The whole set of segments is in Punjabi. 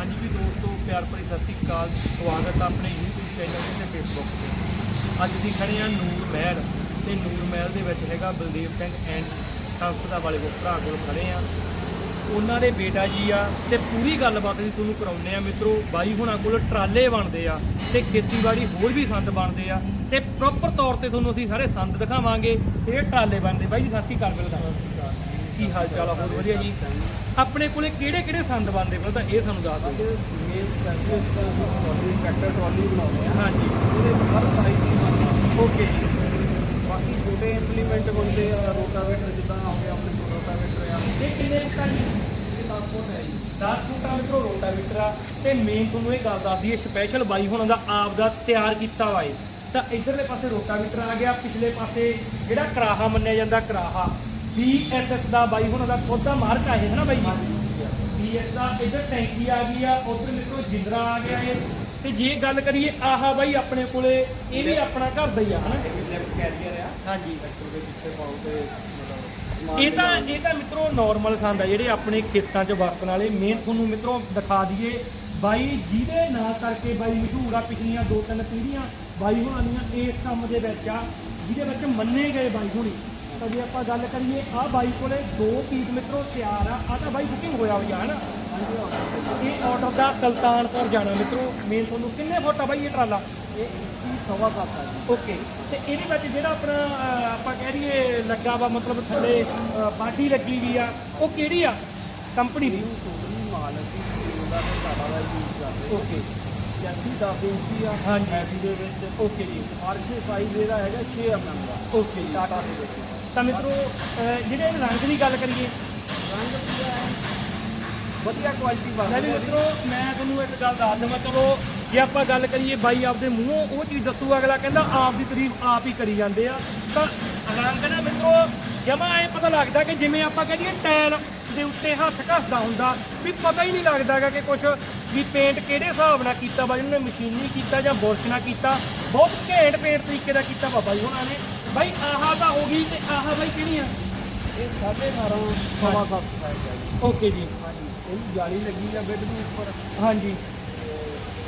ਹਾਂਜੀ ਵੀ ਦੋਸਤੋ, ਪਿਆਰ ਭਰੀ ਸਤਿ ਸ੍ਰੀ ਅਕਾਲ। ਸਵਾਗਤ ਹੈ ਆਪਣੇ YouTube ਚੈਨਲ ਤੇ ਤੇ Facebook ਤੇ। ਅੱਜ ਅਸੀਂ ਖੜੇ ਹਾਂ ਨੂਰ ਮਹਿਲ ਤੇ ਨੂਰ ਮਹਿਲ ਦੇ ਵਿੱਚ ਹੈਗਾ ਬਲਦੇਵ ਸਿੰਘ ਐਂਡ ਸੰਸਥਾ ਵਾਲੇ ਕੋ ਭਰਾ ਕੋਲ ਖੜੇ ਆ ਉਹਨਾਂ ਦੇ ਬੇਟਾ ਜੀ ਆ ਤੇ ਪੂਰੀ ਗੱਲਬਾਤ ਅਸੀਂ ਤੁਹਾਨੂੰ ਕਰਾਉਂਦੇ ਆ ਮਿੱਤਰੋ। ਬਾਈ ਹੁਣਾਂ ਕੋਲ ਟਰਾਲੇ ਬਣਦੇ ਆ ਤੇ ਖੇਤੀਬਾੜੀ ਹੋਰ ਵੀ ਸੰਦ ਬਣਦੇ ਆ ਤੇ ਪ੍ਰੋਪਰ ਤੌਰ ਤੇ ਤੁਹਾਨੂੰ ਅਸੀਂ ਸਾਰੇ ਸੰਦ ਦਿਖਾਵਾਂਗੇ। ਤੇ ਇਹ ਟਰਾਲੇ ਬਣਦੇ। ਬਾਈ ਜੀ, ਸਤਿ ਸ੍ਰੀ ਅਕਾਲ, ਮਿਲਦਾ। ਕੀ ਹਾਲ ਚਾਲ ਆ? ਬਹੁਤ ਵਧੀਆ ਜੀ? ਆਪਣੇ ਕੋਲੇ ਕਿਹੜੇ ਕਿਹੜੇ ਸੰਦ ਬਣਦੇ? ਪਹਿਲਾਂ ਤਾਂ ਇਹ ਸਾਨੂੰ ਦੱਸ ਦਿਓ। Main specialist trolley tractor trolley ਬਣਾਉਂਦੇ ਆ। ਹਾਂਜੀ। ਉਹਦੇ ਹਰ ਸਾਈਜ਼ ਦੀ ਬਣਦੀ ਓਕੇ ਬਾਕੀ ਛੋਟੇ ਇੰਪਲੀਮੈਂਟ ਆ ਰੋਟਾਵੇਟਰ ਜਿੱਦਾਂ ਹੋ ਗਿਆ ਆਪਣੇ ਕੋਲ ਰੋਟਾਵੇਟਰ ਆ। ਇਹ ਕਿੰਨੇ ਫੁੱਟਾਂ ਜੀ? ਇਹ 10 ਫੁੱਟ ਹੈ ਜੀ। 10 ਫੁੱਟਾਂ ਮਿੱਤਰੋ ਰੋਟਾਵੀਟਰ ਆ। ਤੇ ਮੇਨ ਤੁਹਾਨੂੰ ਇਹ ਗੱਲ ਦੱਸਦੀ ਹੈ ਸਪੈਸ਼ਲ ਬਾਈ ਹੁਣਾਂ ਦਾ ਆਪ ਦਾ ਤਿਆਰ ਕੀਤਾ ਵਾ ਇਹ। ਤਾਂ ਇਧਰਲੇ ਪਾਸੇ ਰੋਟਾਵੀਟਰ ਆ ਗਿਆ ਪਿਛਲੇ ਪਾਸੇ ਜਿਹੜਾ ਕਰਾਹਾ ਮੰਨਿਆ ਜਾਂਦਾ ਕਰਾਹਾ। BSS ਦਾ ਬਾਈ ਹੁਣ ਦਾ ਖੁਦ ਦਾ ਮਾਰਕ ਆ ਹੈ ਨਾ ਬਾਈ? ਜੀ BS ਦਾ ਇਧਰ ਟੈਂਕੀ ਆ ਗਈ ਆ, ਉਧਰ ਮਿੱਤਰੋ ਜਿੰਦਰਾ ਆ ਗਿਆ ਹੈ ਤੇ ਜੇ ਗੱਲ ਕਰੀਏ ਆਹਾ ਬਾਈ ਆਪਣੇ ਕੋਲੇ, ਇਹ ਵੀ ਆਪਣਾ ਘਰ ਦਾ ਹੀ ਆ ਹਨਾ ਲੈਫਟ ਕੈਰੀਅਰ ਆ ਹਾਂਜੀ। ਟਰੈਕਟਰ ਦੇ ਪਿੱਛੇ ਪਾਉ ਤੇ ਇਹ ਤਾਂ ਇਹ ਤਾਂ ਮਿੱਤਰੋ ਨਾਰਮਲ ਸੰਦ ਆ, ਜਿਹੜੇ ਆਪਣੇ ਖੇਤਾਂ 'ਚ ਵਰਤਣ ਵਾਲੇ। ਮੇਨ ਤੁਹਾਨੂੰ ਮਿੱਤਰੋ ਦਿਖਾ ਦਈਏ, ਬਾਈ ਜਿਹਦੇ ਨਾਂ ਕਰਕੇ ਬਾਈ ਮਸ਼ਹੂਰ ਆ, ਪਿਛਲੀਆਂ ਦੋ ਤਿੰਨ ਪੀੜ੍ਹੀਆਂ, ਬਾਈ ਹੁਣਾਂ ਦੀਆਂ ਇਸ ਕੰਮ ਦੇ ਵਿੱਚ ਆ, ਜਿਹਦੇ ਵਿੱਚ ਮੰਨੇ ਗਏ ਬਾਈ ਹੁਣੀ। ਤਾਂ ਜੇ ਆਪਾਂ ਗੱਲ ਕਰੀਏ ਆ ਬਾਈ ਕੋਲੇ ਦੋ ਪੀਸ ਮਿੱਤਰੋ ਤਿਆਰ ਆ। ਆ ਤਾਂ ਬਾਈ ਬੁਕਿੰਗ ਹੋਇਆ ਹੋਈ ਆ ਹਨਾ ਇਹ ਆਰਡਰ ਦਾ ਸੁਲਤਾਨਪੁਰ ਜਾਣਾ ਮਿੱਤਰੋ। ਮੇਨ ਤੁਹਾਨੂੰ ਕਿੰਨੇ ਫੁੱਟ ਆ ਬਾਈ ਇਹ ਟਰਾਲਾ? ਇਹ 21 ਸਵਾ ਸੱਤ ਆ ਓਕੇ ਤੇ ਇਹਦੇ ਵਿੱਚ ਜਿਹੜਾ ਆਪਣਾ ਆਪਾਂ ਕਹਿ ਦਈਏ ਲੱਗਾ ਵਾ ਮਤਲਬ ਥੱਲੇ ਬਾਟੀ ਲੱਗੀ ਵੀ ਆ ਉਹ ਕਿਹੜੀ ਆ? ਕੰਪਨੀ ਦੀ। ਨਿਊ ਟੋਟਲੀ ਮਾਲ ਅਸੀਂ ਉਹਦਾ ਤੇ ਸਾਡਾ ਦਾ ਯੂਜ਼ ਕਰਦੇ ਓਕੇ ਜੈਸੀ 10 ਇੰਚੀ ਆ ਹਾਂਜੀ। ਦੇ ਵਿੱਚ। ਓਕੇ ਜੀ। ਮਾਰਕ ਸਾਈਜ਼ ਇਹਦਾ ਹੈਗਾ 6 mm ਦਾ। ਓਕੇ ਜੀ। ਟਾਟਾ ਦੇ ਵਿੱਚ। ਤਾਂ ਮਿੱਤਰੋ ਅਹ, ਜਿਹੜੇ ਇਹਦੇ ਰੰਗ ਦੀ ਗੱਲ ਕਰੀਏ। ਰੰਗ ਪੂਰਾ ਹੈ ਵਧੀਆ ਕੁਆਲਿਟੀ ਮੈਂ ਬਣਦੀ ਵੀ ਹੈ। ਮਿੱਤਰੋ ਮੈਂ ਤੁਹਾਨੂੰ ਇੱਕ ਗੱਲ ਦੱਸ ਦੇਵਾਂ। ਚਲੋ ਜੇ ਆਪਾਂ ਗੱਲ ਕਰੀਏ ਬਾਈ ਆਪਦੇ ਮੂੰਹੋਂ ਉਹ ਚੀਜ਼ ਦੱਸੂ ਅਗਲਾ ਕਹਿੰਦਾ ਆਪ ਦੀ ਤਾਰੀਫ ਆਪ ਹੀ ਕਰੀ ਜਾਂਦੇ ਆ। ਤਾਂ ਰੰਗ ਨਾ ਮਿੱਤਰੋ ਜਮਾ ਐ ਪਤਾ ਲੱਗਦਾ ਕਿ ਜਿਵੇਂ ਆਪਾਂ ਕਹਿ ਦਈਏ ਟੈਲ ਦੇ ਉੱਤੇ ਹੱਥ ਘਸਦਾ ਹੁੰਦਾ ਵੀ ਪਤਾ ਹੀ ਨਹੀਂ ਲੱਗਦਾਗਾ ਕਿ ਕੁਝ ਵੀ ਪੇਂਟ ਕਿਹੜੇ ਹਿਸਾਬ ਨਾਲ ਕੀਤਾ ਬਾਈ ਉਹਨਾਂ ਨੇ ਮਸ਼ੀਨੀ ਕੀਤਾ ਜਾਂ ਬੁਰਸ਼ ਨਾਲ ਕੀਤਾ। ਬਹੁਤ ਘੈਂਟ ਪੇਂਟ ਤਰੀਕੇ ਦਾ ਕੀਤਾ ਬਾਬਾ ਜੀ ਉਹਨਾਂ ਨੇ। ਬਾਈ ਆਹਾ ਤਾਂ ਹੋ ਗਈ ਤੇ ਆਹਾ ਬਾਈ ਕਿਹੜੀਆਂ ਇਹ 18.5 ਸਵਾ ਸੱਤ ਸਾਈਜ਼ ਹੈ ਜੀ। ਓਕੇ ਜੀ। ਹਾਂਜੀ ਇਹਨੂੰ ਜਾਲੀ ਲੱਗੀ ਆ ਬੈੱਡ ਦੇ ਉੱਪਰ? ਹਾਂਜੀ।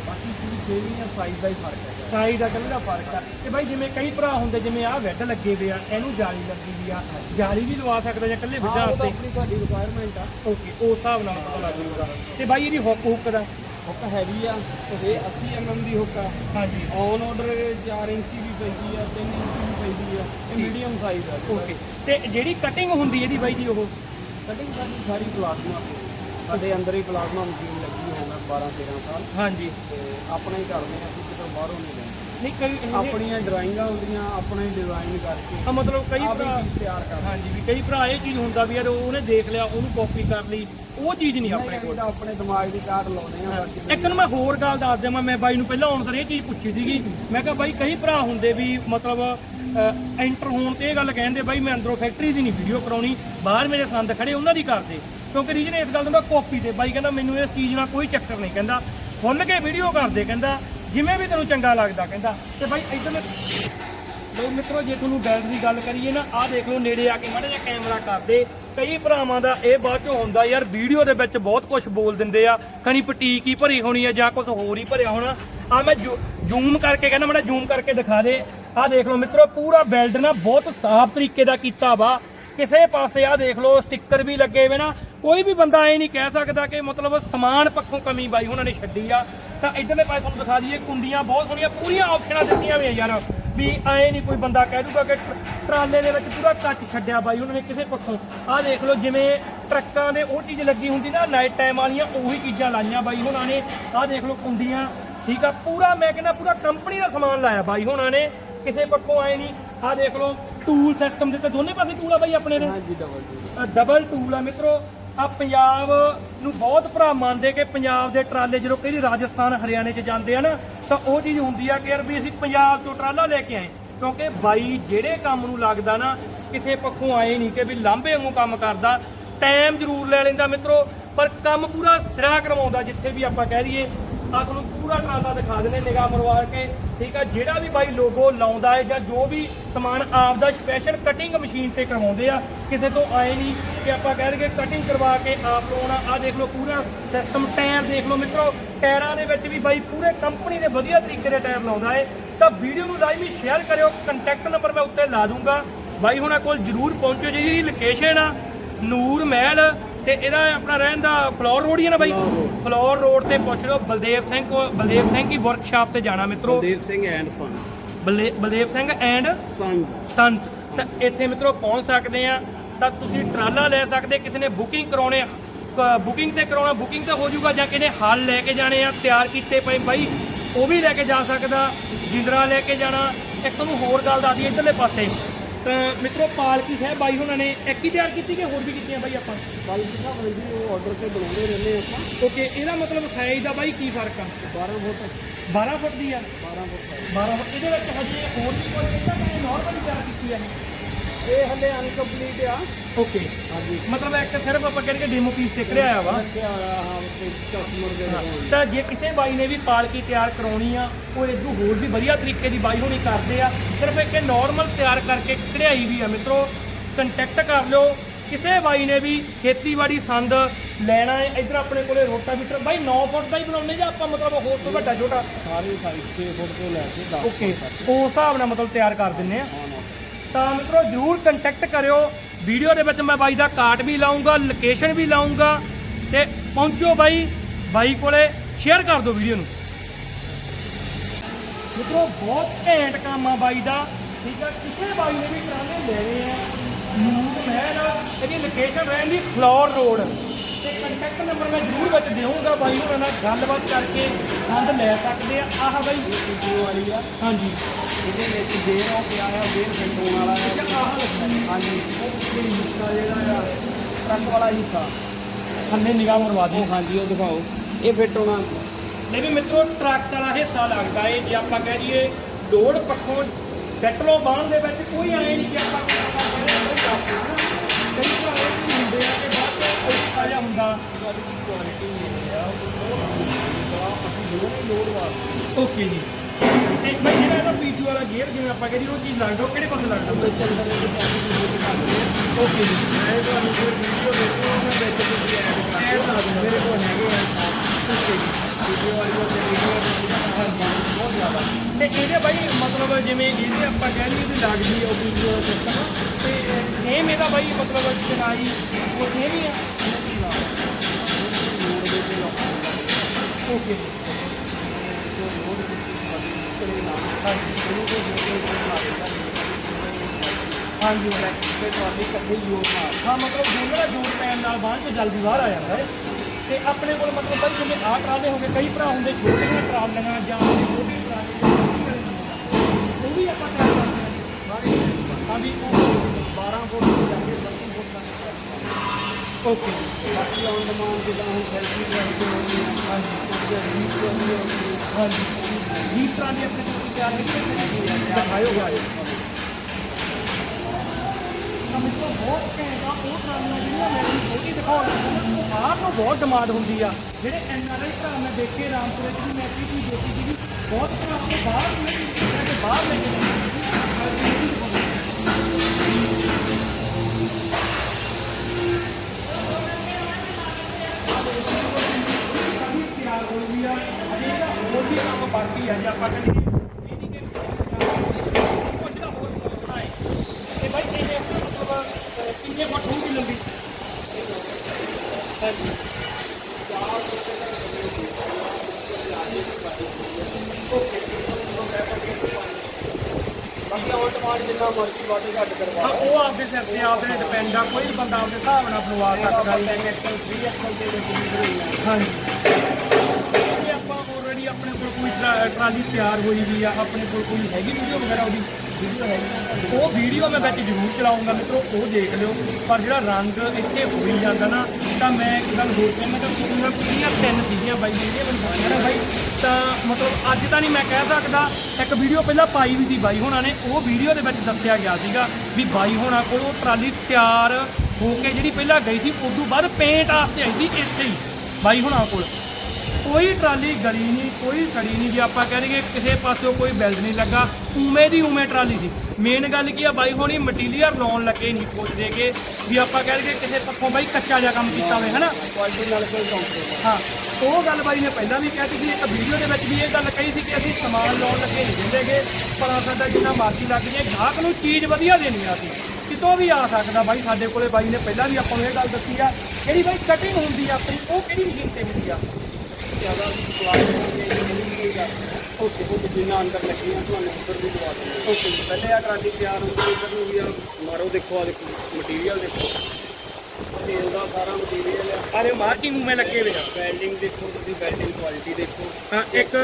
ਬਾਕੀ ਪੂਰੀ ਸੇਵਿੰਗ ਆ ਸਾਈਜ਼ ਦਾ ਹੀ ਫ਼ਰਕ ਹੈਗਾ ਸਾਈ ਦਾ ਕੱਲਾ ਫ਼ਰਕ ਆ। ਤੇ ਬਾਈ ਜਿਵੇਂ ਕਈ ਭਰਾ ਹੁੰਦੇ ਜਿਵੇਂ ਆਹ ਵੈੱਡ ਲੱਗੇ ਵੇ ਆ ਇਹਨੂੰ ਜਾਲੀ ਲੱਗੀ ਵੀ ਆ। ਜਾਲੀ ਵੀ ਲਵਾ ਸਕਦਾ ਜਾਂ ਕੱਲੇ ਹਾਂ ਵਿੱਡਾਂ ਉਹ ਤਾਂ ਉੱਤੇ ਆਪਣੀ ਤੁਹਾਡੀ ਰਿਕੁਆਇਰਮੈਂਟ ਆ। ਓਕੇ ਉਸ ਹਿਸਾਬ ਨਾਲ ਪਤਾ ਲੱਗ ਜਾਊਗਾ ਤੇ ਬਾਈ ਇਹਦੀ ਹੁੱਕ ਹੁੱਕ ਦਾ? ਹੁੱਕ ਹੈਵੀ ਆ ਇਹ 80 mm ਦੀ ਹੁੱਕ ਆ। ਹਾਂਜੀ। ਔਨ ਆਰਡਰ 4 ਇੰਚੀ ਵੀ ਪੈਂਦੀ ਆ 3 ਇੰਚੀ ਵੀ ਪੈਂਦੀ ਆ। ਇਹ ਮੀਡੀਅਮ ਸਾਈਜ਼ ਆ। ਓਕੇ। ਤੇ ਜਿਹੜੀ ਕਟਿੰਗ ਹੁੰਦੀ ਇਹਦੀ ਬਾਈ ਦੀ ਉਹ? ਕਟਿੰਗ ਸਾਡੀ ਸਾਰੀ ਪਲਾਜ਼ਮਾ ਤੇ। ਸਾਡੇ ਅੰਦਰ ਹੀ ਪਲਾਜ਼ਮਾ ਮਸ਼ੀਨ ਲੱਗੀ ਹੋ ਗਿਆ 12 13 ਸਾਲ। ਹਾਂਜੀ। ਤੇ ਆਪਣਾ ਹੀ ਕਰਦੇ ਆ ਅਸੀਂ ਕਿਤੋਂ ਬਾਹਰੋਂ ਨਹੀਂ ਲੈਂਦੇ। ਨਹੀਂ ਕਈ ਇਹ- ਆਪਣੀਆਂ ਡਰਾਇੰਗਾਂ ਹੁੰਦੀਆਂ ਆਪਣਾ ਹੀ ਡਿਜ਼ਾਈਨ ਕਰਕੇ। ਆ ਮਤਲਬ ਕਈ ਆਪ ਭਰਾ ਹੀ ਚੀਜ਼ ਤਿਆਰ ਕਰਦੇ ਹਾਂਜੀ ਵੀ ਕਈ ਭਰਾ ਇਹ ਚੀਜ਼ ਹੁੰਦਾ ਵੀ ਯਾਰ ਉਹਨੇ ਦੇਖ ਲਿਆ ਉਹਨੂੰ ਕਾਪੀ ਕਰ ਲਈ ਉਹ ਚੀਜ਼ ਨਹੀਂ ਆਪਣੇ ਕੋਲ। ਤਾਂ ਆਪਣੇ ਦਿਮਾਗ ਦੀ ਕਾਢ ਲਾਉਣੇ ਆ ਬਾਕੀ ਇੱਕ ਨੂੰ ਮੈਂ ਹੋਰ ਗੱਲ ਦੱਸ ਦੇਵਾਂ ਮੈਂ ਬਾਈ ਨੂੰ ਪਹਿਲਾਂ ਆਉਣ ਸਰ ਇਹ ਚੀਜ਼ ਪੁੱਛੀ ਸੀਗੀ। ਮੈਂ ਕਿਹਾ ਬਾਈ ਕਈ ਭਰਾ ਹੁੰਦੇ ਵੀ ਮਤਲਬ ਐਂਟਰ ਹੋਣ ਤੇ ਇਹ ਗੱਲ ਕਹਿੰਦੇ ਬਾਈ ਮੈਂ ਅੰਦਰੋਂ ਫੈਕਟਰੀ ਦੀ ਨਹੀਂ ਵੀਡੀਓ ਕਰਾਉਣੀ ਬਾਹਰ ਮੇਰੇ ਸੰਦ ਖੜੇ ਉਹਨਾਂ ਦੀ ਕਰਦੇ ਕਿਉਂਕਿ ਰੀਜਨ ਇਸ ਗੱਲ ਦਾ ਕਾਪੀ ਤੇ ਬਾਈ ਕਹਿੰਦਾ ਮੈਨੂੰ ਇਸ ਚੀਜ਼ ਨਾਲ ਕੋਈ ਚੱਕਰ ਨਹੀਂ ਕਹਿੰਦਾ। ਖੁੱਲ ਕੇ ਵੀਡੀਓ ਕਰਦੇ ਕਹਿੰਦਾ ਜਿਵੇਂ ਵੀ ਤੈਨੂੰ ਚੰਗਾ ਲੱਗਦਾ ਕਹਿੰਦਾ। ਤੇ ਬਾਈ ਇਧਰ ਲੋ ਮਿੱਤਰੋ, ਜੇ ਤੁਹਾਨੂੰ ਬੈਲਟ ਦੀ ਗੱਲ ਕਰੀਏ ਨਾ, ਆਹ ਦੇਖ ਲਓ ਨੇੜੇ ਆ ਕੇ ਮਾੜਾ ਜਿਹਾ ਕੈਮਰਾ ਕਰਦੇ। ਕਈ ਭਰਾਵਾਂ ਦਾ ਇਹ ਬਾਅਦ ਚੋਂ ਹੁੰਦਾ ਯਾਰ ਵੀਡੀਓ ਦੇ ਵਿੱਚ ਬਹੁਤ ਕੁਝ ਬੋਲ ਦਿੰਦੇ ਆ। ਖਣੀ ਪਟੀਕ ਹੀ ਭਰੀ ਹੋਣੀ ਆ ਜਾਂ ਕੁਝ ਹੋਰ ਹੀ ਭਰਿਆ ਹੋਣਾ। ਆ ਮੈਂ ਜ਼ੂਮ ਕਰਕੇ ਕਹਿੰਦਾ, ਮਾੜਾ ਜ਼ੂਮ ਕਰਕੇ ਦਿਖਾ ਦੇ। ਆਹ ਦੇਖ ਲਓ ਮਿੱਤਰੋ, ਪੂਰਾ ਬੈਲਟ ਨਾ ਬਹੁਤ ਸਾਫ਼ ਤਰੀਕੇ ਦਾ ਕੀਤਾ ਵਾ। ਕਿਸੇ ਪਾਸੇ ਆ ਦੇਖ ਲਓ ਸਟicker ਵੀ ਲੱਗੇ ਹੋਏ ਨਾ। ਕੋਈ ਵੀ ਬੰਦਾ ਇਹ ਨਹੀਂ ਕਹਿ ਸਕਦਾ ਕਿ ਮਤਲਬ ਸਮਾਨ ਪੱਖੋਂ ਕਮੀ ਬਾਈ, ਉਹਨਾਂ ਨੇ ਛੱਡੀ ਆ। ਤਾਂ ਇਧਰਲੇ ਪਾਸੇ ਤੁਹਾਨੂੰ ਦਿਖਾ ਦਈਏ ਕੁੰਡੀਆਂ ਬਹੁਤ ਸੋਹਣੀਆਂ ਪੂਰੀਆਂ ਆਪਸ਼ਨਾਂ ਦਿੱਤੀਆਂ ਹੋਈਆਂ ਯਾਰ। ਵੀ ਐ ਨਹੀਂ ਕੋਈ ਬੰਦਾ ਕਹਿ ਦੂਗਾ ਕਿ ਟਰ- ਟਰਾਲੇ ਦੇ ਵਿੱਚ ਪੂਰਾ ਕੱਚ ਛੱਡਿਆ ਬਾਈ ਉਹਨਾਂ ਨੇ ਕਿਸੇ ਪੱਖੋਂ। ਆਹ ਦੇਖ ਲਓ ਜਿਵੇਂ ਟਰੱਕਾਂ ਦੇ ਉਹ ਚੀਜ਼ ਲੱਗੀ ਹੁੰਦੀ ਨਾ ਨਾਈਟ ਟਾਈਮ ਵਾਲੀਆਂ ਉਹੀ ਚੀਜ਼ਾਂ ਲਾਈਆਂ ਬਾਈ ਉਹਨਾਂ ਨੇ। ਆਹ ਦੇਖ ਲਓ ਕੁੰਡੀਆਂ ਠੀਕ ਆ? ਪੂਰਾ ਮੈਂ ਕਹਿੰਦਾ ਪੂਰਾ ਕੰਪਨੀ ਦਾ ਸਮਾਨ ਲਾਇਆ ਬਾਈ ਉਹਨਾਂ ਨੇ। ਕਿਸੇ ਪੱਖੋਂ ਆਏ ਨਹੀਂ। ਆਹ ਦੇਖ ਲਓ ਟੂਲ ਸਿਸਟਮ ਦੇ ਤੇ ਦੋਨੇ ਪਾਸੇ ਟੂਲ ਆ ਬਾਈ ਆਪਣੇ ਦੇ ਹਾਂਜੀ ਡਬਲ ਟੂਲ ਆ ਮਿੱਤਰੋ। ਆ ਪੰਜਾਬ ਨੂੰ ਬਹੁਤ ਭਰਾ ਮੰਨਦੇ ਕਿ ਪੰਜਾਬ ਦੇ ਟਰਾਲੇ ਜਦੋਂ ਕਈ ਰਾਜਸਥਾਨ, ਹਰਿਆਣੇ 'ਚ ਜਾਂਦੇ ਆ ਨਾ, ਤਾਂ ਉਹ ਚੀਜ਼ ਹੁੰਦੀ ਆ ਕਿ ਯਾਰ ਵੀ ਅਸੀਂ ਪੰਜਾਬ ਤੋਂ ਟਰਾਲਾ ਲੈ ਕੇ ਆਏ। ਕਿਉਂਕਿ ਬਾਈ ਜਿਹੜੇ ਕੰਮ ਨੂੰ ਲੱਗਦਾ ਨਾ, ਕਿਸੇ ਪੱਖੋਂ ਆਏ ਨਹੀਂ ਕਿ ਵੀ ਲਾਂਭੇ ਵਾਂਗੂ ਕੰਮ ਕਰਦਾ। ਟਾਈਮ ਜ਼ਰੂਰ ਲੈ ਲੈਂਦਾ ਮਿੱਤਰੋ। ਪਰ ਕੰਮ ਪੂਰਾ ਸਿਰਾ ਕਰਵਾਉਂਦਾ, ਜਿੱਥੇ ਵੀ ਆਪਾਂ ਕਹਿ ਦਈਏ ਆ ਤੁਹਾਨੂੰ ਪੂਰਾ ਟਰਾਲਾ ਦਿਖਾ ਦਿੰਦੇ, ਨਿਗਾਹ ਮਰਵਾ ਕੇ, ਠੀਕ ਆ? ਜਿਹੜਾ ਵੀ ਬਾਈ ਲੋਗੋ ਲਾਉਂਦਾ ਹੈ ਜਾਂ ਜੋ ਵੀ ਸਮਾਨ ਆਪ ਦਾ ਸਪੈਸ਼ਲ ਕਟਿੰਗ ਮਸ਼ੀਨ ਤੇ ਕਰਵਾਉਂਦੇ ਆ, ਕਿਸੇ ਤੋਂ ਆਏ ਨਹੀਂ ਕਿ ਆਪਾਂ ਕਹਿ ਦਈਏ ਕਟਿੰਗ ਕਰਵਾ ਕੇ ਆਪ ਲਾਉਣਾ ਆ ਦੇਖ ਲਓ ਪੂਰਾ ਸਿਸਟਮ ਟਾਇਰ ਦੇਖ ਲਓ ਮਿੱਤਰੋ ਟਾਇਰਾਂ ਦੇ ਵਿੱਚ ਵੀ ਬਾਈ ਪੂਰੇ ਕੰਪਨੀ ਦੇ ਵਧੀਆ ਤਰੀਕੇ ਦੇ ਟਾਇਰ ਲਾਉਂਦਾ ਹੈ। ਤਾਂ ਵੀਡੀਓ ਨੂੰ ਲਾਈਵ ਸ਼ੇਅਰ ਕਰਿਓ ਕੰਟੈਕਟ ਨੰਬਰ ਮੈਂ ਉੱਤੇ ਲਾ ਦੂੰਗਾ। ਬਾਈ ਹੁਣਾਂ ਕੋਲ ਜਰੂਰ ਪਹੁੰਚੋ ਜੀ ਇਹਦੀ ਲੋਕੇਸ਼ਨ ਆ, ਨੂਰ ਮਹਿਲ ਤੇ ਇਹਦਾ ਆਪਣਾ ਰਹਿਣ ਦਾ ਫਲੋਰ ਰੋਡ ਹੀ ਹੈ ਨਾ ਬਾਈ? Floor road. ਤੇ ਪੁੱਛ ਲਓ ਬਲਦੇਵ ਸਿੰਘ ਕੋ ਬਲਦੇਵ ਸਿੰਘ ਦੀ ਵਰਕਸ਼ਾਪ ਤੇ ਜਾਣਾ ਮਿੱਤਰੋ। ਦੇਵ ਸਿੰਘ ਐਂਡ ਬਲੇ- ਬਲਦੇਵ ਸਿੰਘ ਐਂਡ ਸਨ ਸੰਤ ਤਾਂ ਇੱਥੇ ਮਿੱਤਰੋ ਪਹੁੰਚ ਸਕਦੇ ਆ ਤਾਂ ਤੁਸੀਂ ਟਰਾਲਾ ਲੈ ਸਕਦੇ ਕਿਸੇ ਨੇ ਬੁਕਿੰਗ ਕਰਾਉਣੇ ਆ। ਬੁਕਿੰਗ ਤੇ ਕਰਾਉਣਾ ਬੁਕਿੰਗ ਤੇ ਹੋ ਜਾਊਗਾ ਜਾਂ ਕਿਨੇ ਹਲ ਲੈ ਕੇ ਜਾਣੇ ਆ ਤਿਆਰ ਕੀਤੇ ਪਏ ਬਾਈ ਉਹ ਵੀ ਲੈ ਕੇ ਜਾ ਸਕਦਾ। ਜਿੰਦਰਾ ਲੈ ਕੇ ਜਾਣਾ। ਇੱਕ ਤੁਹਾਨੂੰ ਹੋਰ ਗੱਲ ਦੱਸਦੀ ਇਧਰਲੇ ਪਾਸੇ। ਤਾਂ ਮਿੱਤਰੋ ਪਾਲਕੀ ਸਾਹਿਬ ਬਾਈ ਉਹਨਾਂ ਨੇ ਇੱਕ ਹੀ ਤਿਆਰ ਕੀਤੀ ਕਿ ਹੋਰ ਵੀ ਕੀਤੀਆਂ ਬਾਈ ਆਪਾਂ? ਜੀ ਸਾਹਿਬ ਜੀ ਉਹ ਆਰਡਰ ਤੇ ਬਣਾਉਂਦੇ ਰਹਿੰਦੇ ਆਪਾਂ। ਓਕੇ ਇਹਦਾ ਮਤਲਬ ਸਾਈਜ਼ ਦਾ ਬਾਈ ਕੀ ਫ਼ਰਕ ਆ? 12 ਫੁੱਟ। 12 ਫੁੱਟ ਦੀ ਆ? 12 ਫੁੱਟ 12 ਫੁੱਟ। ਇਹਦੇ ਵਿੱਚ ਹਜੇ ਹੋਰ ਵੀ ਕੋਈ ਮੈਂ ਨਾਰਮਲ ਤਿਆਰ ਕੀਤੀ ਆ ਇਹ ਹਲੇ ਅਨਕੰਪਲੀਟ ਆ। ਓਕੇ ਹਾਂਜੀ। ਮਤਲਬ ਇੱਕ ਸਿਰਫ ਆਪਾਂ ਕਹਿੰਦੇ ਕਿ ਡੈਮੋ ਪੀਸ ਤੇ ਕਰਿਆ ਵਾ। ਰੱਖਿਆ ਹੋਇਆ ਹਾਂ ਤੇ ਕਸਟਮਰ ਦੇ ਨਾਲ ਤਾਂ ਜੇ ਕਿਸੇ ਬਾਈ ਨੇ ਵੀ ਪਾਲਕੀ ਤਿਆਰ ਕਰਾਉਣੀ ਆ ਉਹ ਇਦੋਂ ਹੋਰ ਵੀ ਵਧੀਆ ਤਰੀਕੇ ਦੀ ਬਾਈ ਹੋਣੀ ਕਰਦੇ ਆ। ਸਿਰਫ ਇੱਕ ਨਾਰਮਲ ਤਿਆਰ ਕਰਕੇ ਕਢਾਈ ਵੀ ਆ ਮਿੱਤਰੋ। ਕੰਟੈਕਟ ਕਰ ਲਿਓ। ਕਿਸੇ ਬਾਈ ਨੇ ਵੀ ਖੇਤੀਬਾੜੀ ਸੰਦ ਲੈਣਾ ਹੈ ਇਧਰ ਆਪਣੇ ਕੋਲੇ ਰੋਟਾਵੀਟਰ। ਬਾਈ 9 ਫੁੱਟ ਦਾ ਹੀ ਬਣਾਉਣੇ ਜਾਂ ਆਪਾਂ ਮਤਲਬ ਹੋਰ ਤੋਂ ਵੱਡਾ ਛੋਟਾ? ਸਾਰੇ ਸਾਈਜ਼ 6 ਫੁੱਟ ਤੋਂ ਲੈ ਕੇ 10 ਓਕੇ ਉਸ ਹਿਸਾਬ ਨਾਲ ਮਤਲਬ ਤਿਆਰ ਕਰ ਦਿੰਨੇ ਆ। ਤਾਂ ਮਿੱਤਰੋ ਜਰੂਰ ਕੰਟੈਕਟ ਕਰਿਓ। ਵੀਡੀਓ ਦੇ ਵਿੱਚ ਮੈਂ ਬਾਈ ਦਾ ਕਾਰਡ ਵੀ ਲਾਉਂਗਾ ਲੋਕੇਸ਼ਨ ਵੀ ਲਾਉਂਗਾ ਤੇ ਪਹੁੰਚੋ ਬਾਈ। ਬਾਈ ਕੋਲੇ ਸ਼ੇਅਰ ਕਰ ਦਿਓ ਵੀਡੀਓ ਨੂੰ। ਮਿੱਤਰੋ ਬਹੁਤ ਘੈਂਟ ਕੰਮ ਆ ਬਾਈ ਦਾ। ਠੀਕ ਆ, ਕਿਸੇ ਬਾਈ ਨੇ ਵੀ ਟਰਾਲੇ ਲੈਣੇ ਆ। ਨੂਰ ਮਹਿਲ ਇਹਦੀ ਲੋਕੇਸ਼ਨ ਰਹਿੰਦੀ ਫਲੋਰ ਰੋਡ। ਤੇ ਕੰਟੈਕਟ ਨੰਬਰ ਮੈਂ ਜਰੂਰ ਵਿੱਚ ਦੇਵਾਂਗਾ ਬਾਈ ਉਹਨਾਂ ਨਾਲ ਗੱਲਬਾਤ ਕਰਕੇ ਸੰਦ ਲੈ ਸਕਦੇ ਆ। ਆਹ ਬਾਈ। ਵੀਡੀਓ ਵਾਲੀ ਆ ਹਾਂਜੀ। ਇਹਦੇ ਵਿੱਚ ਗੇਅਰ ਉਹ ਪਿਆ ਆ ਗੇਅਰ ਫਿੱਟ ਹੋਣ ਵਾਲਾ ਆ। ਆਹ ਲੱਗਦਾ। ਹਾਂਜੀ। ਉਹ ਹਿੱਸਾ ਜਿਹੜਾ ਆ ਟਰੱਕ ਵਾਲਾ ਹਿੱਸਾ। ਥੱਲੇ ਨਿਗਾਹ ਮਰਵਾ ਦਿਓ। ਹਾਂਜੀ ਉਹ ਦਿਖਾਓ। ਇਹ ਫਿੱਟ ਹੋਣਾ। ਨਹੀਂ ਵੀ ਮਿੱਤਰੋ ਟਰੱਕ ਵਾਲਾ ਹਿੱਸਾ ਲੱਗਦਾ ਏ। ਜੇ ਆਪਾਂ ਕਹਿ ਦਈਏ ਲੋਡ ਪੱਖੋਂ ਪੈਟਰੋਲ ਬਾਹਣ ਦੇ ਵਿੱਚ ਕੋਈ ਆਏ ਨਹੀਂ ਕਿ ਆਪਾਂ ਔਖਾ ਜਿਹਾ ਹੁੰਦਾ। ਓਕੇ ਜੀ। ਤੇ ਮੈਂ ਜਿਹੜਾ ਇਹਦਾ ਪੀਟੂ ਵਾਲਾ ਗੇਅਰ ਜਿਵੇਂ ਆਪਾਂ ਕਹਿੰਦੇ ਉਹ ਚੀਜ਼ ਲੱਗਦਾ ਉਹ ਕਿਹੜੇ ਪਾਸੇ ਲੱਗਦਾ ਓਕੇ ਜੀ। ਐਡ ਲਾ ਦਿੰਦਾ। ਮੇਰੇ ਕੋਲ ਹੈਗੇ ਆ ਓਕੇ ਜੀ। ਵਾਲੀ ਤੇ ਇਹਦੇ ਬਾਈ ਮਤਲਬ ਜਿਵੇਂ ਇਹਦੇ ਆਪਾਂ ਕਹਿ ਲਈਏ ਇਹਦੀ ਲੱਗਦੀ ਆ ਉਹ ਵੀਡੀਓ ਸਿਸਟਮ ਤੇ ਸੇਮ ਇਹਦਾ ਬਾਈ ਮਤਲਬ ਚਨਾਈ ਉਹ ਸੇਮ ਹੀ ਆ। ਓਕੇ ਹਾਂਜੀ ਤੇ ਤੁਹਾਡੀ ਕੱਢੀ ਯੂਜ਼ ਨਾਲ। ਹਾਂ, ਮਤਲਬ ਦੋਨਾਂ ਜੋੜ ਪੈਣ ਨਾਲ ਬਾਅਦ ਚ ਜਲਦੀ ਬਾਹਰ ਆ ਜਾਂਦਾ ਹੈ। ਤੇ ਆਪਣੇ ਕੋਲ ਮਤਲਬ ਬਾਈ ਜਿਵੇਂ ਆਹ ਟਰਾਲੇ ਹੋ ਗਏ, ਕਈ ਭਰਾ ਹੁੰਦੇ ਛੋਟੀਆਂ ਟਰਾਲੀਆਂ ਜਾਂ ਛੋਟੀ ਟਰਾਲੀ। ਉਹ ਵੀ ਆਪਾਂ ਕਰ ਸਕਦੇ ਹਾਂ। ਹਾਂ ਵੀ ਉਹ 12 ਫੁੱਟ ਤੋਂ ਲੈ ਕੇ 32 ਫੁੱਟ ਤੱਕ। ਓਕੇ ਬਾਕੀ ਔਨ ਡਿਮਾਂਡ ਜਿੱਦਾਂ ਹੁਣ ਸੈਲਫੀ ਕਰਕੇ ਹੋਣੀ ਆ ਹਾਂਜੀ ਵੀਡੀਓ ਵੀ ਹੋਣੀ ਆ ਹਾਂਜੀ ਜੀ ਟਰਾਲੀ ਆਪਣੇ ਕੋਲ ਤਿਆਰ ਨਹੀਂ ਦਿਖਾਇਓ ਗਾਇਓ ਕੰਮ ਤੋਂ ਬਹੁਤ ਘੈਂਟ ਆ ਉਹ ਟਰਾਲੀਆਂ ਜਿਹੜੀਆਂ ਮੈਨੂੰ ਛੋਟੀ ਦਿਖਾਉਣ ਲੱਗਾ ਉਹ ਬਾਹਰ ਨੂੰ ਬਹੁਤ ਡਿਮਾਂਡ ਹੁੰਦੀ ਆ ਜਿਹੜੇ ਐਨ ਆਰ ਆਈ ਭਰਾ ਮੈਂ ਦੇਖੇ ਰਾਮਪੁਰੇ ਚ ਵੀ ਮੈਂ ਵੀ ਚੀਜ਼ ਦੇਖੀ ਸੀਗੀ ਬਹੁਤ ਭਰਾ ਆਪਣੇ ਬਾਹਰ ਨੂੰ ਇਹ ਚੀਜ਼ ਲੈ ਕੇ ਬਾਹਰ ਲੈ ਕੇ ਵੀ ਕੰਮ ਬਾਕੀ ਆ ਜੇ ਆਪਾਂ ਕਹਿੰਦੇ ਇਹ ਨਹੀਂ ਕਿ ਕੁਝ ਦਾ ਹੋਰ ਹੋਣਾ ਹੈ। ਤੇ ਬਾਈ ਇਹ ਮਤਲਬ ਕਿੰਨੇ ਫੁੱਟ ਹੋਊਗੀ ਲੰਬੀ? ਹਾਂਜੀ ਬਾਕੀ ਔਨ ਡਿਮਾਂਡ ਜਿੰਨਾ ਮਰਜ਼ੀ ਵਾਧੇ ਘੱਟ ਕਰਵਾ ਹਾਂ ਉਹ ਆਪਦੇ ਸਿਰ ਤੇ ਆਪਦੇ ਡਿਪੈਂਡ ਆ ਕੋਈ ਬੰਦਾ ਆਪਦੇ ਹਿਸਾਬ ਨਾਲ ਬਣਵਾ ਸਕਦਾ ਜੀ। ਐਕਸਲ 3 ਐਕਸਲ ਦੇ ਵਿੱਚ ਵੀ ਹੋਈ ਆ ਹਾਂਜੀ ਇਹ ਆਪਾਂ ਆਲਰੇਡੀ ਆਪਣੇ ਕੋਲ ਕੋਈ ਟਰਾ- ਟਰਾਲੀ ਤਿਆਰ ਹੋਈ ਵੀ ਆ, ਆਪਣੇ ਕੋਲ ਕੋਈ ਹੈਗੀ ਵੀਡੀਓ ਵਗੈਰਾ ਉਹਦੀ? ਵੀਡੀਓ ਹੈਗੀ ਉਹ ਵੀਡੀਓ ਮੈਂ ਵਿੱਚ ਜ਼ਰੂਰ ਚਲਾਉਂਗਾ ਮਿੱਤਰੋ, ਉਹ ਦੇਖ ਲਿਓ। ਪਰ ਜਿਹੜਾ ਰੰਗ ਇੱਥੇ ਹੋਈ ਜਾਂਦਾ ਨਾ, ਤਾਂ ਮੈਂ ਇੱਕ ਗੱਲ ਹੋਰ ਕਹਿੰਦਾ ਕਿ ਪੂਰੀਆਂ ਪੂਰੀਆਂ ਤਿੰਨ ਸੀਗੀਆਂ ਬਾਈ ਜਿਹੜੀਆਂ ਮੈਨੂੰ ਦੱਸਿਆ ਨਾ ਬਾਈ। ਤਾਂ ਮਤਲਬ ਅੱਜ ਤਾਂ ਨਹੀਂ ਮੈਂ ਕਹਿ ਸਕਦਾ, ਇੱਕ ਵੀਡੀਓ ਪਹਿਲਾਂ ਪਾਈ ਵੀ ਸੀ ਬਾਈ ਹੋਣਾ ਨੇ, ਉਹ ਵੀਡੀਓ ਦੇ ਵਿੱਚ ਦੱਸਿਆ ਗਿਆ ਸੀਗਾ ਵੀ ਬਾਈ ਹੋਣਾ ਕੋਲ ਉਹ ਟਰਾਲੀ ਤਿਆਰ ਹੋ ਕੇ ਜਿਹੜੀ ਪਹਿਲਾਂ ਗਈ ਸੀ, ਉਦੋਂ ਬਾਅਦ ਪੇਂਟ ਆਸਤੇ ਆਈ ਸੀ ਇੱਥੇ ਹੀ, ਬਾਈ ਹੋਣਾ ਕੋਲ। ਕੋਈ ਟਰਾਲੀ ਗਲੀ ਨਹੀਂ ਕੋਈ ਸੜੀ ਨਹੀਂ ਜੇ ਆਪਾਂ ਕਹਿ ਦਈਏ ਕਿਸੇ ਪਾਸਿਓਂ ਕੋਈ ਬੈਲਟ ਨਹੀਂ ਲੱਗਾ ਉਵੇਂ ਦੀ ਉਵੇਂ ਟਰਾਲੀ ਸੀ। ਮੇਨ ਗੱਲ ਕੀ ਆ ਬਾਈ ਹੋਣੀ ਮਟੀਰੀਅਲ ਲਾਉਣ ਲੱਗੇ ਨਹੀਂ ਪੁੱਛਦੇ ਕਿ ਵੀ ਆਪਾਂ ਕਹਿ ਦਈਏ ਕਿਸੇ ਪੱਖੋਂ ਬਾਈ ਕੱਚਾ ਜਿਹਾ ਕੰਮ ਕੀਤਾ ਹੋਵੇ ਹਨਾ? ਕੁਆਲਿਟੀ ਨਾਲ ਕੋਈ ਕੰਪਰੋਮਾਈਜ਼ ਹਾਂ ਉਹ ਗੱਲ ਬਾਈ ਨੇ ਪਹਿਲਾਂ ਵੀ ਕਹਿਤੀ ਸੀ ਇੱਕ ਵੀਡੀਓ ਦੇ ਵਿੱਚ ਵੀ ਇਹ ਗੱਲ ਕਹੀ ਸੀ ਕਿ ਅਸੀਂ ਸਮਾਨ ਲਾਉਣ ਲੱਗੇ ਨਹੀਂ ਦਿੰਦੇਗੇ ਪਰ ਸਾਡਾ ਜਿੰਨਾ ਮਰਜ਼ੀ ਲੱਗ ਜੇ ਗਾਹਕ ਨੂੰ ਚੀਜ਼ ਵਧੀਆ ਦੇਣੀ ਆ ਅਸੀਂ ਕਿਤੋਂ ਵੀ ਆ ਸਕਦਾ ਬਾਈ ਸਾਡੇ ਕੋਲੇ ਬਾਈ ਨੇ ਪਹਿਲਾਂ ਵੀ ਆਪਾਂ ਨੂੰ ਇਹ ਗੱਲ ਦੱਸੀ ਆ ਜਿਹੜੀ ਬਾਈ ਕਟਿੰਗ ਹੁੰਦੀ ਆ ਆਪਣੀ ਉਹ ਕਿਹੜੀ ਮਸ਼ੀਨ ਤੇ ਹੁੰਦੀ ਆ? ਜ਼ਿਆਦਾ ਓਕੇ ਉਹ ਜਿੰਨਾ ਅੰਦਰ ਲੱਗੀ ਹੈ ਤੁਹਾਨੂੰ ਉੱਧਰ ਵੀ ਦਵਾ ਦਿੰਦੇ ਓਕੇ ਪਹਿਲੇ ਆ ਟਰਾਲੀ ਤਿਆਰ ਹੁੰਦੀ ਹੈ ਇੱਧਰ ਨੂੰ ਵੀ ਆ ਮਾਰੋ ਦੇਖੋ ਆ ਦੇਖੋ ਮਟੀਰੀਅਲ ਦੇਖੋ। ਤੇਲ ਦਾ ਸਾਰਾ ਮਟੀਰੀਅਲ ਆ। ਮਾਰਕਿੰਗ ਉਵੇਂ ਲੱਗੇ ਹੋਏ ਆ? ਵੈਲਡਿੰਗ ਦੇਖੋ ਤੁਸੀਂ ਵੈਲਡਿੰਗ ਕੁਆਲਿਟੀ ਦੇਖੋ। ਹਾਂ ਇੱਕ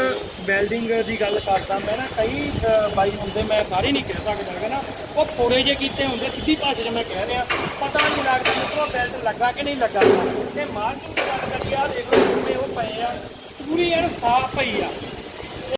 ਵੈਲਡਿੰਗ ਦੀ ਗੱਲ ਕਰਦਾ ਮੈਂ ਨਾ ਕਈ ਬਾਈ ਹੁੰਦੇ ਮੈਂ ਸਾਰੇ ਨਹੀਂ ਕਹਿ ਸਕਦਾ ਹੈਗਾ ਨਾ। ਉਹ ਥੋੜੇ ਜਿਹੇ ਕੀਤੇ ਹੁੰਦੇ ਸਿੱਧੀ ਭਾਸ਼ਾ 'ਚ ਮੈਂ ਕਹਿ ਰਿਹਾ। ਪਤਾ ਨਹੀਂ ਲੱਗਦਾ ਕਿ ਉਹ ਬੈਲਟ ਲੱਗਾ ਕਿ ਨਹੀਂ ਲੱਗਾ। ਤੇ ਮਾਰਕਿੰਗ ਦੀ ਆ ਦੇਖ ਲਓ ਜਿਵੇਂ ਉਹ ਪਏ ਆ। ਪੂਰੀ ਯਾਰ ਸਾਫ਼ ਪਈ ਆ।